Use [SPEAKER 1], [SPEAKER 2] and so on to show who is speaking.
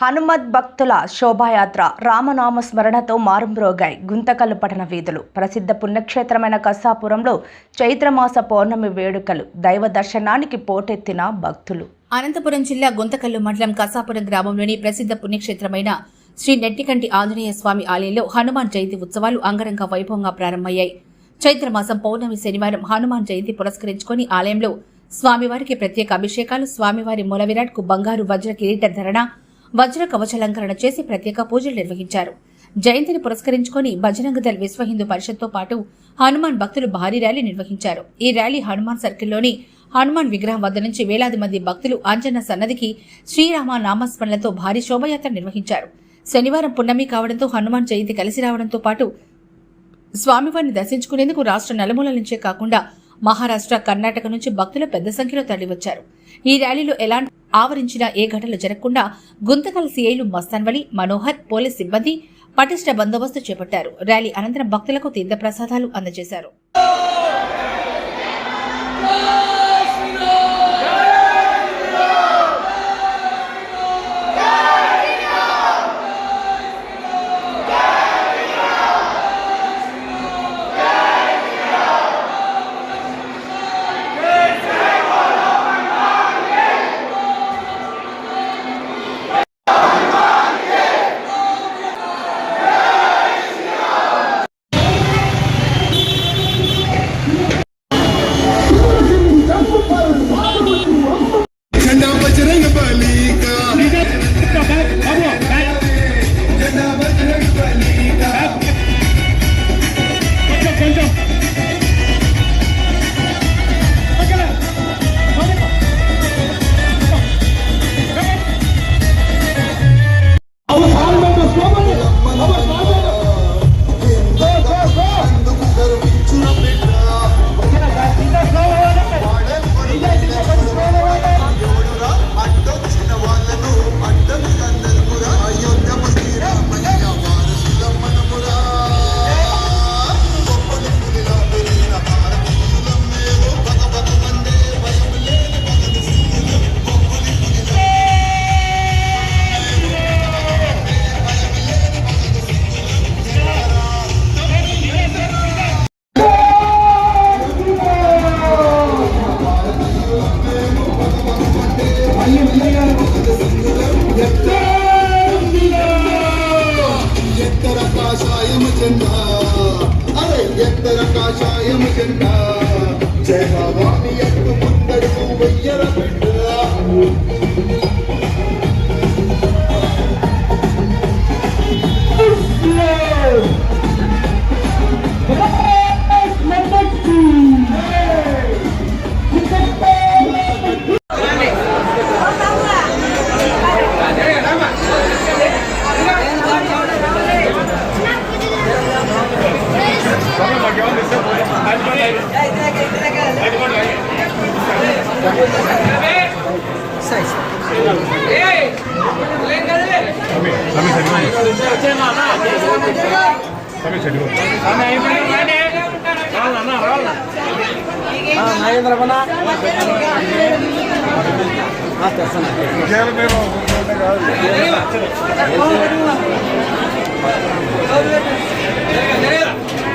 [SPEAKER 1] హనుమద్ భక్తుల శోభాయాత్ర రామనామ స్మరణతో మారుమ్రోగాయి. గుంతకల్లు పట్టణ వీధులు. ప్రసిద్ధ పుణ్యక్షేత్రమైన కసాపురంలో చైత్రమాస పౌర్ణమి వేడుకలు. దైవ దర్శనానికి పోటెత్తిన భక్తులు.
[SPEAKER 2] అనంతపురం జిల్లా గుంతకల్లు మండలం కసాపురం గ్రామంలోని ప్రసిద్ధ పుణ్యక్షేత్రమైన శ్రీ నెట్టికంటి ఆంజనేయ స్వామి ఆలయంలో హనుమాన్ జయంతి ఉత్సవాలు అంగరంగ వైభవంగా ప్రారంభమయ్యాయి. చైత్రమాసం పౌర్ణమి శనివారం హనుమాన్ జయంతి పురస్కరించుకొని ఆలయంలో స్వామివారికి ప్రత్యేక అభిషేకాలు స్వామివారి మూల విరాట్కు బంగారు వజ్ర కిరీట ధరణ వజ్ర కవచలంకరణ చేసి ప్రత్యేక పూజలు నిర్వహించారు. జయంతిని పురస్కరించుకొని బజరంగ దళ్ విశ్వ హిందూ పరిషత్తో పాటు హనుమాన్ భక్తులు భారీ ర్యాలీ నిర్వహించారు. ఈ ర్యాలీ హనుమాన్ సర్కిల్లోని హనుమాన్ విగ్రహం వద్ద నుంచి వేలాది మంది భక్తులు ఆంజన సన్నదికి శ్రీరామ నామస్మరణలతో భారీ శోభయాత్ర నిర్వహించారు. శనివారం పున్నమి కావడంతో హనుమాన్ జయంతి కలిసి రావడంతో పాటు స్వామివారిని దర్శించుకునేందుకు రాష్ట్ర నలుమూలల నుంచే కాకుండా మహారాష్ట్ర కర్ణాటక నుంచి భక్తులు పెద్ద సంఖ్యలో తరలివచ్చారు. ఈ ర్యాలీలో ఎలాంటి ఆవరించిన ఏ ఘటనలు జరగకుండా గుంతకల్ సీఐలు మస్తాన్వలి మనోహర్ పోలీస్ సిబ్బంది పటిష్ట బందోబస్తు చేపట్టారు. ర్యాలీ అనంతరం భక్తులకు తీర్థప్రసాదాలు అందజేశారు.
[SPEAKER 3] నాగేంద్ర బనా తెస్తాను
[SPEAKER 4] జయ